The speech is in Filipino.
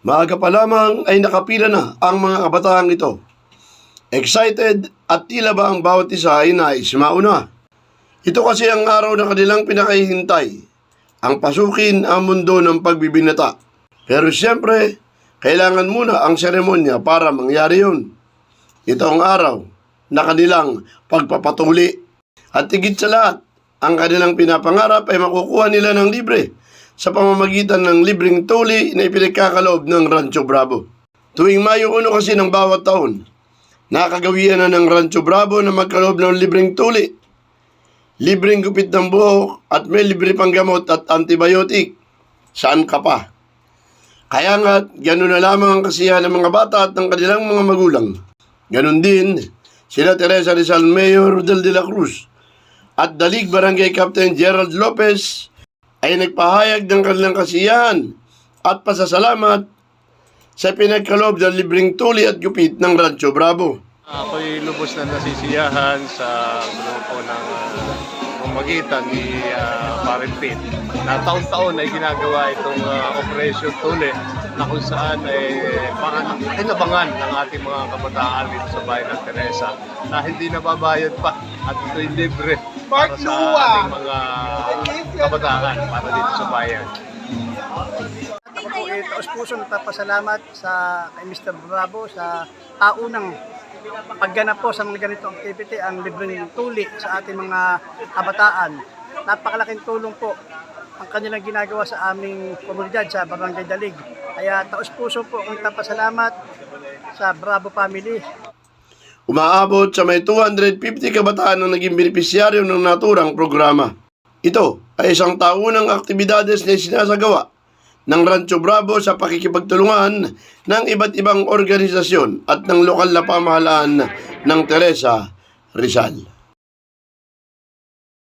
Maaga pa lamang ay nakapila na ang mga kabataang ito. Excited at tila ba ang bawat isa ay nais mauna. Ito kasi ang araw na kanilang pinakahihintay. Ang pasukin ang mundo ng pagbibinata. Pero siyempre, kailangan muna ang seremonya para mangyari yun. Ito ang araw na kanilang pagpapatuli. At higit sa lahat, ang kanilang pinapangarap ay makukuha nila ng libre sa pamamagitan ng libreng tuli na ipinagkakaloob ng Rancho Bravo. Tuwing Mayo 1 kasi ng bawat taon, nakagawian na ng Rancho Bravo na magkaloob ng libreng tuli, libreng gupit ng buhok at may libre pang gamot at antibiotic. Saan ka pa? Kaya nga, gano'n na lamang ang kasiyahan ng mga bata at ng kanilang mga magulang. Ganon din, sila Teresa Rizal Mayor Del de la Cruz at Dalig Barangay Captain Gerald Lopez ay nagpahayag ng kanilang kasiyahan at pasasalamat sa pinagkaloob ng libreng tuli at gupit ng Rancho Bravo. Ako'y lubos na nasisiyahan sa grupo ng uh, pamagitan ni uh, Parin Pit na taon-taon ay ginagawa itong uh, Operation Tuli na kung saan ay pangan, inabangan ng ating mga kabataan dito sa bayan ng Teresa na hindi nababayad pa at ito'y libre para sa ating mga kabataan para dito sa bayan. Ako po ay taos puso nagpapasalamat sa kay Mr. Bravo sa taunang pagganap po sa mga ganitong activity ang libreng tuli sa ating mga kabataan. Napakalaking tulong po ang kanilang ginagawa sa aming komunidad sa Barangay Dalig. Kaya taos puso po ang nagpapasalamat sa Bravo family. Umaabot sa may 250 kabataan ang naging benepisyaryo ng naturang programa. Ito ay isang taunang aktibidades na sinasagawa ng Rancho Bravo sa pakikipagtulungan ng iba't ibang organisasyon at ng lokal na pamahalaan ng Teresa Rizal.